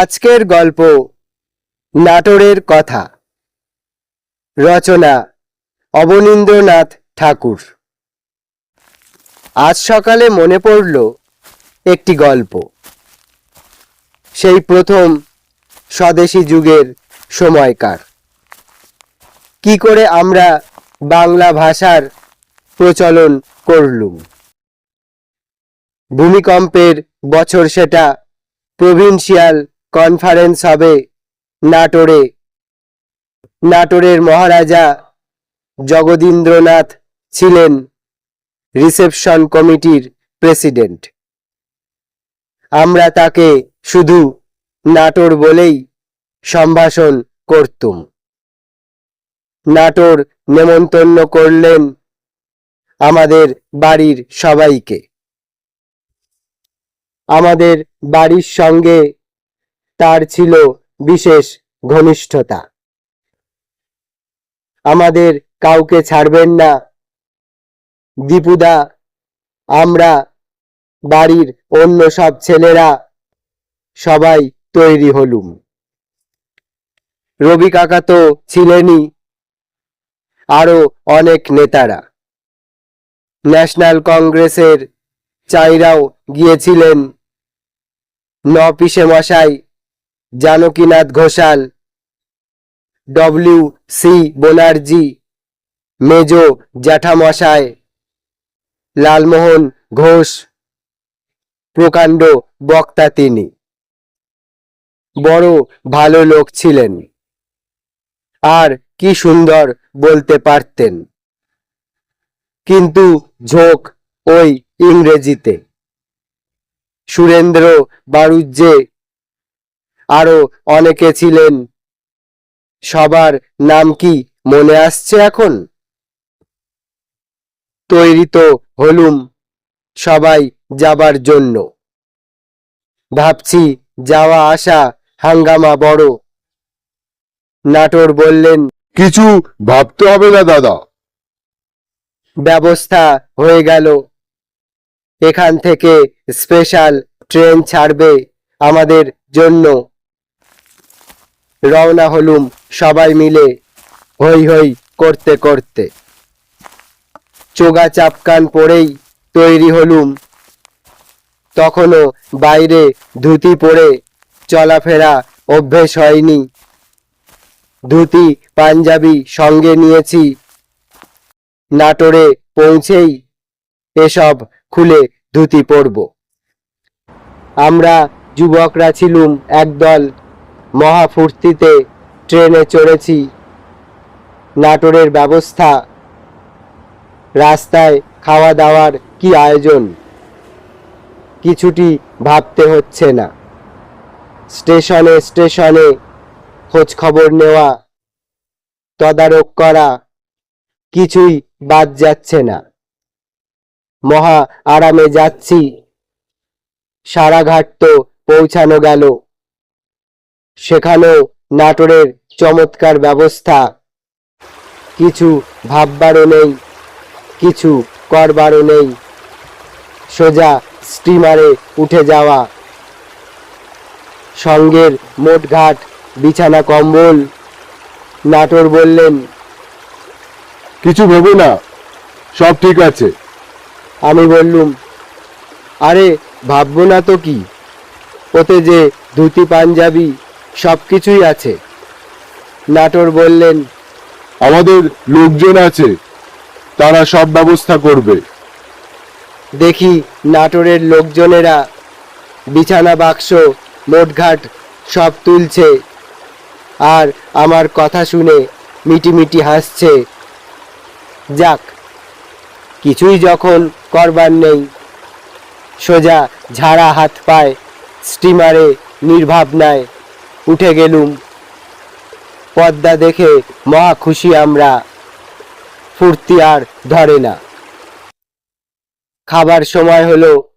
আজকের গল্প, নাটোরের কথা। রচনা, অবনীন্দ্রনাথ ঠাকুর। আজ সকালে মনে পড়ল একটি গল্প। সেই প্রথম স্বদেশী যুগের সময়কার। কি করে আমরা বাংলা ভাষার প্রচলন করলুম? ভূমিকম্পের বছর সেটা প্রভিন্সিয়াল কনফারেন্স হবে নাটোরে। নাটোরের মহারাজা জগদীন্দ্রনাথ ছিলেন রিসেপশন কমিটির প্রেসিডেন্ট আমরা তাকে শুধু নাটোর বলেই সম্ভাষণ করতুম। নাটোর নেমন্তন্ন করলেন আমাদের বাড়ির সবাইকে। আমাদের বাড়ির সঙ্গে তার ছিল বিশেষ ঘনিষ্ঠতা। আমাদের কাউকে ছাড়বেন না। দীপুদা, আমরা বাড়ির অন্য সব ছেলেরা সবাই তৈরি হলুম। রবি কাকা তো ছিলেনই, আরও অনেক নেতারা। ন্যাশনাল কংগ্রেসের চাইরাও গিয়েছিলেন। ন পিসে মশাই জানকীনাথ ঘোষাল ডব্লিউ সি ব্যানার্জি মেজো জ্যাঠামশায় লালমোহন ঘোষ, প্রকাণ্ড বক্তা তিনি। বড় ভালো লোক ছিলেন। আর কি সুন্দর বলতে পারতেন। কিন্তু ঝোঁক ওই ইংরেজিতে। সুরেন্দ্র বাড়ুজ্জে আরও অনেকে ছিলেন। সবার নাম কি মনে আসছে এখন? তৈরি তো হলুম সবাই যাবার জন্য। ভাবছি যাওয়া আসা হাঙ্গামা বড়। নাটোর বললেন কিছু ভাবতে হবে না দাদা। ব্যবস্থা হয়ে গেল। এখান থেকে স্পেশাল ট্রেন ছাড়বে আমাদের জন্য। রওনা হলুম সবাই মিলে হই হই করতে করতে। চোগা চাপকান পরেই তৈরি হলুম। তখনও বাইরে ধুতি পরে চলাফেরা অভ্যেস হয়নি। ধুতি, পাঞ্জাবি সঙ্গে নিয়েছি। নাটোরে পৌঁছেই এসব খুলে ধুতি পরব। আমরা যুবকরা ছিলুম একদল মহাফুর্তিতে ট্রেনে চড়েছি। নাটোরের ব্যবস্থা। রাস্তায় খাওয়া দাওয়ার কি আয়োজন? কিছুটি ভাবতে হচ্ছে না। স্টেশনে স্টেশনে খোঁজ খবর নেওয়া, তদারক করা কিছুই বাদ যাচ্ছে না। মহা আরামে যাচ্ছি। সারাঘাট তো পৌঁছানো গেল। সেখানেও নাটোরের চমৎকার ব্যবস্থা। কিছু ভাববারও নেই কিছু করবারও নেই। সোজা স্টিমারে উঠে যাওয়া। সঙ্গের মোটঘাট বিছানা কম্বল। নাটোর বললেন কিছু ভেবো না সব ঠিক আছে। আমি বললুম আরে ভাববো না তো কি? ওতে যে ধুতি পাঞ্জাবি সব কিছুই আছে। নাটোর বললেন আমাদের লোকজন আছে তারা সব ব্যবস্থা করবে। দেখি নাটোরের লোকজনেরা বিছানা বাক্স মোটঘাট সব তুলছে আর আমার কথা শুনে মিটিমিটি হাসছে। যাক কিছুই যখন করবার নেই সোজা ঝাড়া হাত পায় স্টিমারে নির্ভাবনায়। উঠে গেলুম। পদ্মা দেখে মহা খুশি আমরা। ফুর্তি আর ধরে না। খাবার সময় হলো।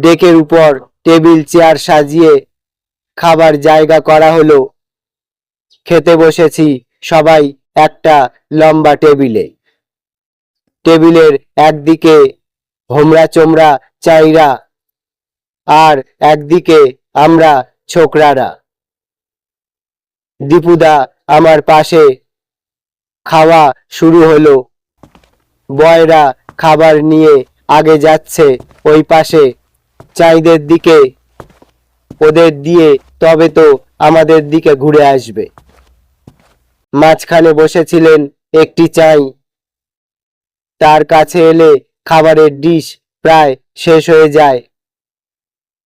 ডেকের উপর টেবিল, চেয়ার সাজিয়ে খাবার জায়গা করা হলো। খেতে বসেছি সবাই একটা লম্বা টেবিলে। টেবিলের একদিকে হোমরা চোমরা চাইরা আর একদিকে আমরা ছোকরারা। দীপুদা, আমার পাশে খাওয়া শুরু হলো। বয়রা খাবার নিয়ে আগে যাচ্ছে ওই পাশে। চাইদের দিকে ওদের দিয়ে তবে তো আমাদের দিকে ঘুরে আসবে। মাঝখানে বসেছিলেন একটি চাই। তার কাছে এলে খাবারের ডিশ প্রায় শেষ হয়ে যায়।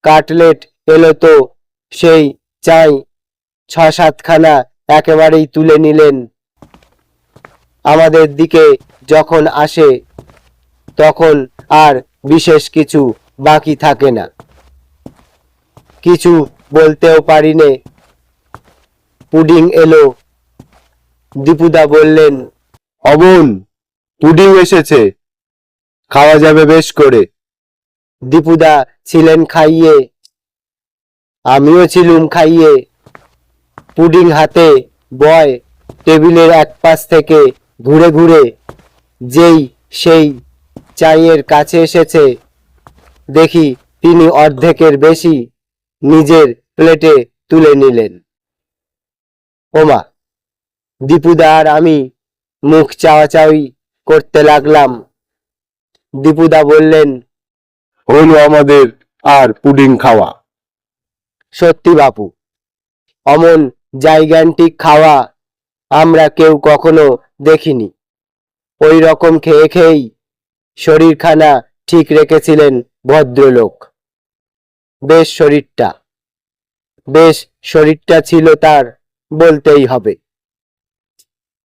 কাটলেট এলো তো সেই চাই ছ সাতখানা একেবারেই তুলে নিলেন। আমাদের দিকে যখন আসে তখন আর বিশেষ কিছু বাকি থাকে না। কিছু বলতেও পারি নে পুডিং এলো। দীপুদা বললেন অবন পুডিং এসেছে। খাওয়া যাবে বেশ করে। দীপুদা ছিলেন খাইয়ে। আমিও ছিলুম খাইয়ে। পুডিং হাতে বয় টেবিলের এক পাশ থেকে ঘুরে ঘুরে যেই সেই চাইয়ের কাছে এসেছে। দেখি তিনি অর্ধেকের বেশি নিজের প্লেটে তুলে নিলেন। ওমা দীপুদা আর আমি মুখ চাওয়াচাওয়ি করতে লাগলাম। দীপুদা বললেন হলো আমাদের আর পুডিং খাওয়া। সত্যি বাপু অমন জাইগান্টিক খাওয়া আমরা কেউ কখনো দেখিনি। ওই রকম খেয়ে খেয়েই শরীরখানা ঠিক রেখেছিলেন ভদ্রলোক। বেশ শরীরটা বেশ শরীরটা ছিল তার বলতেই হবে।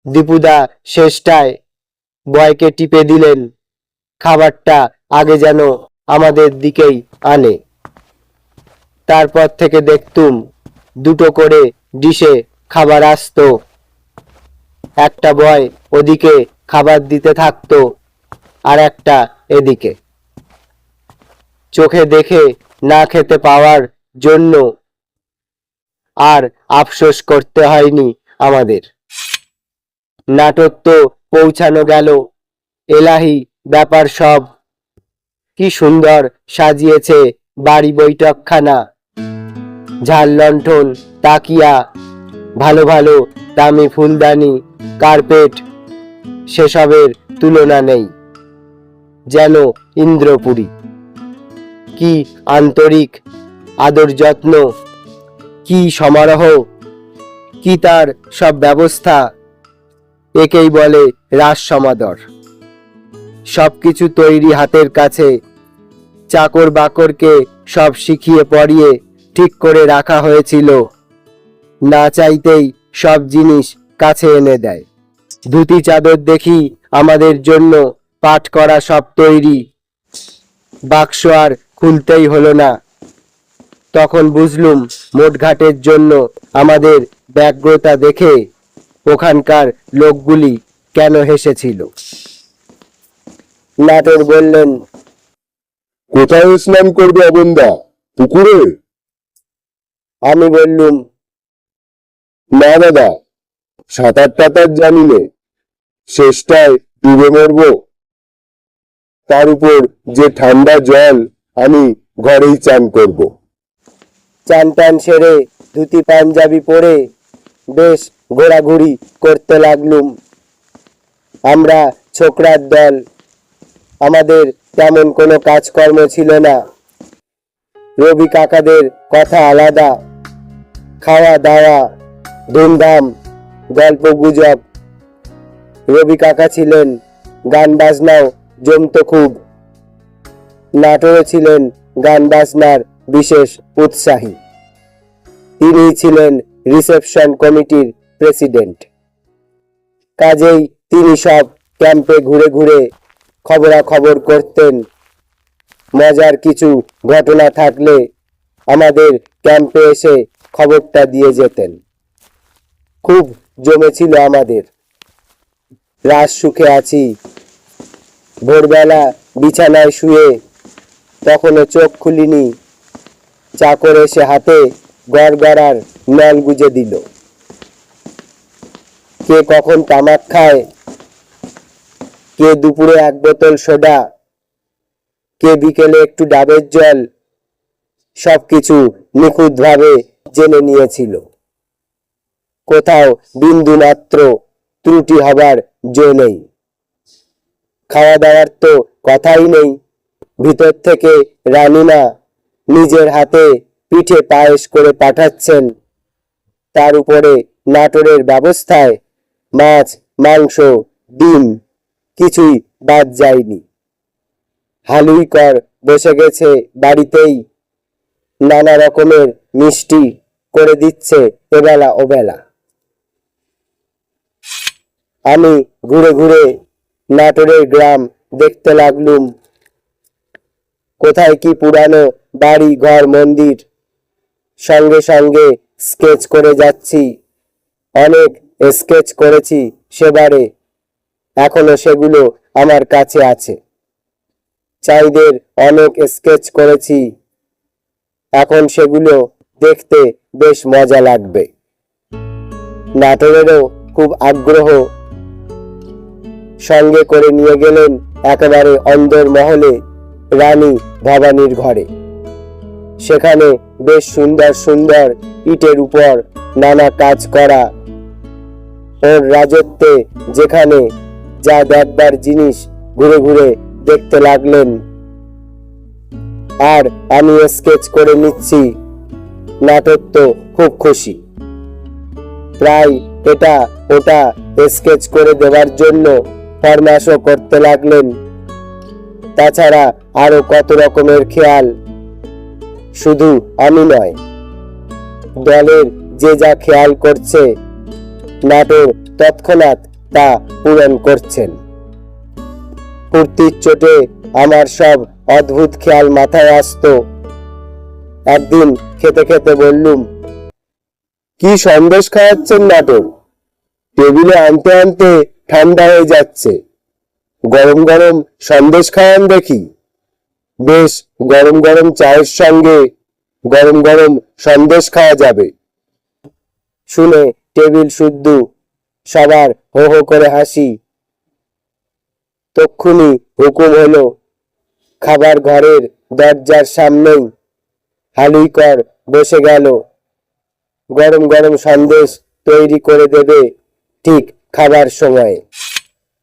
দীপুদা শেষটায় বয়কে টিপে দিলেন, খাবারটা আগে যেন আমাদের দিকেই আনে। তারপর থেকে দেখতুম দুটো করে ডিশে খাবার আসতো। একটা বয় ওদিকে খাবার দিতে থাকতো আর একটা এদিকে। চোখে দেখে না খেতে পাওয়ার জন্য আর আফসোস করতে হয়নি আমাদের। নাটক তো পৌঁছানো গেল। এলাহি ব্যাপার সব। কি সুন্দর সাজিয়েছে বাড়ি বৈঠকখানা। ঝাল লণ্ঠন তাকিয়া, ভালো ভালো দামি ফুলদানি, কার্পেট সেসবের তুলনা নেই, যেন ইন্দ্রপুরী। কি আন্তরিক আদর যত্ন, কি সমারোহ, কি তার সব ব্যবস্থা, একেই বলে রাস সমাদর। সবকিছু তৈরি হাতের কাছে, চাকর বাকরকে সব শিখিয়ে পড়িয়ে ঠিক করে রাখা হয়েছিল। না চাইতেই সব জিনিস কাছে এনে দেয়। ধুতি চাদর দেখি আমাদের জন্য পাঠ করা সব তৈরি। বাক্স আর খুলতেই হলো না। তখন বুঝলুম মোটঘাটের জন্য আমাদের ব্যগ্রতা দেখে ওখানকার লোকগুলি কেন হেসেছিল। নাটোর বললেন কোথায় স্নান করবে অবন্দা? পুকুরে? আমি বললুম না দাদা, সাঁতার টাতার জানি নে, শেষটায় ডুবে মরবো। তার উপর যে ঠান্ডা জল, আমি ঘরেই চান করব। চান টান সেরে ধুতি পাঞ্জাবি পরে বেশ ঘোরাঘুরি করতে লাগলুম। আমরা ছোকরার দল, আমাদের তেমন কোনো কাজকর্ম ছিল না। রবি কাকাদের কথা আলাদা, খাওয়া দাওয়া ধুমধাম, গল্প গুজব। রবি কাকা ছিলেন গান বাজনাও জমতো খুব নাটোরে ছিলেন গান বাজনার বিশেষ উৎসাহী। তিনি ছিলেন রিসেপশন কমিটির প্রেসিডেন্ট। কাজেই তিনি সব ক্যাম্পে ঘুরে ঘুরে খবরাখবর করতেন। মজার কিছু ঘটনা থাকলে আমাদের ক্যাম্পে এসে খবরটা দিয়ে যেতেন। খুব জমেছিল আমাদের। রাত সুখে আছি। ভোরবেলা বিছানায় শুয়ে তখনও চোখ খুলিনি। চাকর এসে হাতে গড়গড়ার নল গুজে দিল। কে কখন তামাক খায়? কে দুপুরে এক বোতল সোডা? কে বিকেলে একটু ডাবের জল? সবকিছু নিখুঁতভাবে জেনে নিয়েছিল। কোথাও বিন্দু মাত্র ত্রুটি হবার জো নেই। খাওয়া দাওয়ার তো কথাই নেই। ভিতর থেকে রানীমা নিজের হাতে পিঠে পায়েস করে পাঠাচ্ছেন। তার উপরে নাটোরের ব্যবস্থায় মাছ, মাংস, ডিম কিছুই বাদ যায়নি। হালুই কর বসে গেছে বাড়িতেই। নানা রকমের মিষ্টি করে দিচ্ছে এবেলা ওবেলা। আমি ঘুরে ঘুরে নাটোরের গ্রাম দেখতে লাগলুম। কোথায় কি পুরানো বাড়ি, ঘর, মন্দির? সঙ্গে সঙ্গে স্কেচ করে যাচ্ছি। অনেক স্কেচ করেছি সেবারে। এখনও সেগুলো আমার কাছে আছে। চাইদের অনেক স্কেচ করেছি। এখন সেগুলো দেখতে বেশ মজা লাগবে। নাটোরেরও খুব আগ্রহ সঙ্গে করে নিয়ে গেলেন একেবারে অন্দর মহলে রানী ভবানীর ঘরে। সেখানে বেশ সুন্দর সুন্দর ইটের উপর নানা কাজ করা। ওর রাজত্বে যেখানে যা দেখবার জিনিস ঘুরে ঘুরে দেখতে লাগলেন। আর আমি স্কেচ করে নিচ্ছি। নাটক তো খুব খুশি। প্রায় এটা ওটা স্কেচ করে দেওয়ার জন্য ফরমাশও করতে লাগলেন। তাছাড়া আরও কত রকমের খেয়াল? শুধু আমি নয়, দলের যে যা খেয়াল করছে, নাটোর তৎক্ষণাৎ তা পূরণ করছেন। ফুর্তির চোটে আমার সব অদ্ভুত খেয়াল মাথায় আসতো। একদিন খেতে খেতে বললুম, কি সন্দেশ খাওয়াচ্ছেন নাটোর? টেবিলে আনতে আনতে ঠান্ডা হয়ে যাচ্ছে। গরম গরম সন্দেশ খাওয়ান দেখি। বেশ, গরম গরম চায়ের সঙ্গে গরম গরম সন্দেশ খাওয়া যাবে। শুনে টেবিল শুদ্ধ, সবার হো হো করে হাসি। তক্ষুনি হুকুম হলো, খাবার ঘরের দরজার সামনেই হালুইকর বসে গেল। গরম গরম সন্দেশ তৈরি করে দেবে, ঠিক খাবার সময়ে।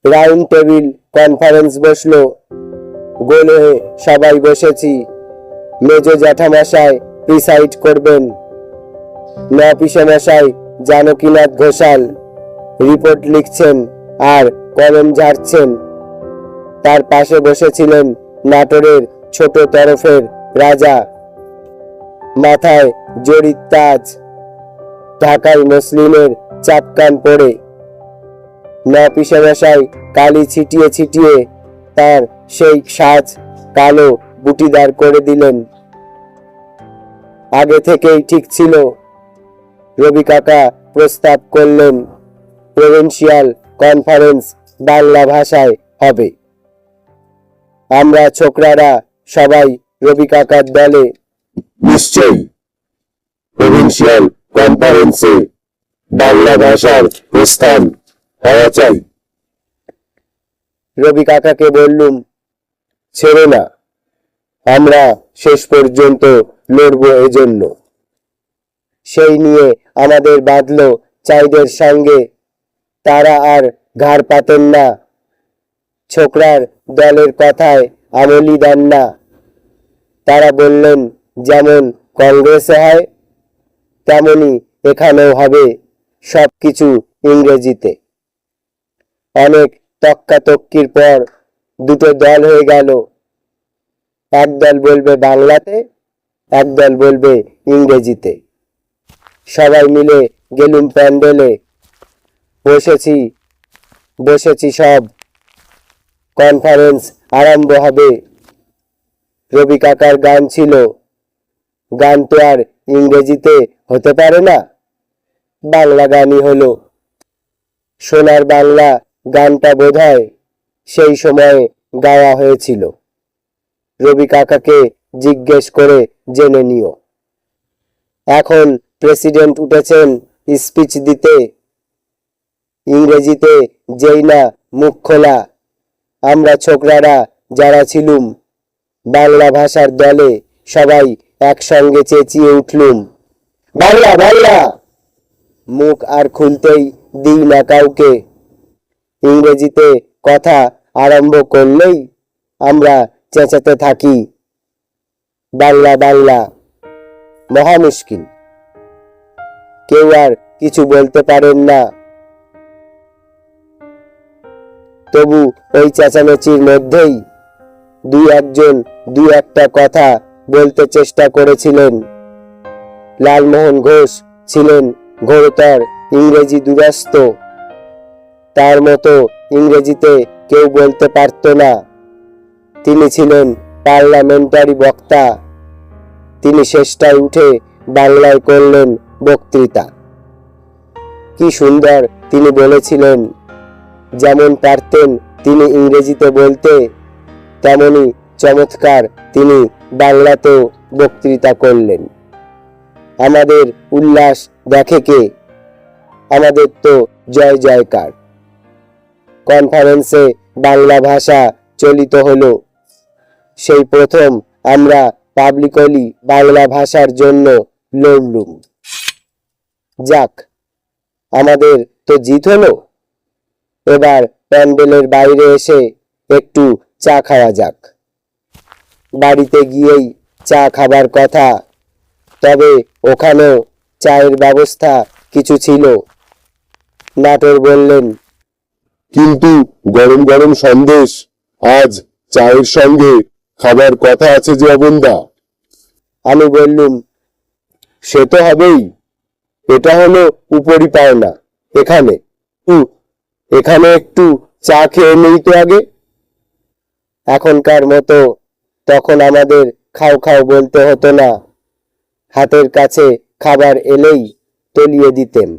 রাউন্ড টেবিল কনফারেন্স বসল। গোল সবাই বসেছি। মেজ জ্যাঠামশাই প্রিসাইড করবেন। ন পিসেমশাই জানকীনাথ ঘোষাল রিপোর্ট লিখছেন আর কলম ঝাড়ছেন। তার পাশে বসেছিলেন নাটোরের ছোট তরফের রাজা। মাথায় জড়িত তাজ। ঢাকায় মুসলিমের চাপকান পড়ে। ন পিসেমশাই কালি ছিটিয়ে ছিটিয়ে তার সেই সাজ কালো বুটিদার করে দিলেন। আগে থেকেই ঠিক ছিল। রবি কাকা প্রস্তাব করলেন প্রভিন্সিয়াল কনফারেন্স বাংলা ভাষায় হবে। আমরা ছোকরারা সবাই রবি কাকার দলে। নিশ্চয়ই। প্রভিন্সিয়াল কনফারেন্সে বাংলা ভাষার স্থান হওয়া চাই। রবি কাকাকে বললুম, ছেড়ে না, আমরা শেষ পর্যন্ত লড়বো এজন্য। সেই নিয়ে আমাদের বাঁধলো চাইদের সঙ্গে। তারা আর ঘাড় পাতেন না। ছোকরার দলের কথায় আমলি দেন না। তারা বললেন, যেমন কংগ্রেসে হয় তেমনই এখানেও হবে সব কিছু ইংরেজিতে। অনেক তক্কাতক্কির পর দুটো দল হয়ে গেল। এক দল বলবে বাংলাতে, এক দল বলবে ইংরেজিতে। সবাই মিলে গেলুম প্যান্ডেলে। বসেছি বসেছি সব। কনফারেন্স আরম্ভ হবে। রবি কাকার গান ছিল। গান তো আর ইংরেজিতে হতে পারে না। বাংলা গানই হলো। সোনার বাংলা গানটা বোধহয় সেই সময়ে গাওয়া হয়েছিল। রবি কাকাকে জিজ্ঞেস করে জেনে নিও। এখন প্রেসিডেন্ট উঠেছেন স্পিচ দিতে। ইংরেজিতে যেই না মুখ খোলা আমরা ছোকরারা যারা ছিলুম, বাংলা ভাষার দলে সবাই একসঙ্গে চেঁচিয়ে উঠলুম। বাংলা বাংলা! মুখ আর খুলতেই দিই না কাউকে। ইংরেজিতে কথা আরম্ভ করলেই আমরা চেঁচাতে থাকি। বাংলা বাংলা মহা মুশকিল কেউ আর কিছু বলতে পারেন না। তবু ওই চেঁচামেচির মধ্যেই দুই একজন, দুই একটা কথা বলতে চেষ্টা করেছিলেন। লালমোহন ঘোষ ছিলেন ঘোরতর ইংরেজি দুরস্ত। তার মতো ইংরেজিতে কেউ বলতে পারত না। তিনি ছিলেন পার্লামেন্টারি বক্তা। তিনি শেষটায় উঠে বাংলায় করলেন বক্তৃতা। কি সুন্দর তিনি বলেছিলেন, যেমন পারতেন তিনি ইংরেজিতে বলতে, তেমনি চমৎকার তিনি বাংলাতেও বক্তৃতা করলেন। আমাদের উল্লাস দেখে কে? আমাদের তো জয় জয়কার। কনফারেন্সে বাংলা ভাষা চলিত হলো। সেই প্রথম আমরা পাবলিকলি বাংলা ভাষার জন্য লড়লুম যাক, আমাদের তো জিত হলো। এবার প্যান্ডেলের বাইরে এসে একটু চা খাওয়া যাক। বাড়িতে গিয়েই চা খাবার কথা। তবে ওখানেও চায়ের ব্যবস্থা কিছু ছিল। নাটোর বললেন কিন্তু গরম গরম সন্দেশ আজ চায়ের সঙ্গে খাবার কথা আছে যে অবন্দা। আমি বললুম সে তো হবেই। এটা হলো উপরি পাওনা এখানে। এখানে একটু চা খেয়ে নেই তো আগে? এখনকার মতো তখন আমাদের খাও খাও বলতে হতো না। হাতের কাছে খাবার এলেই তলিয়ে দিতেন।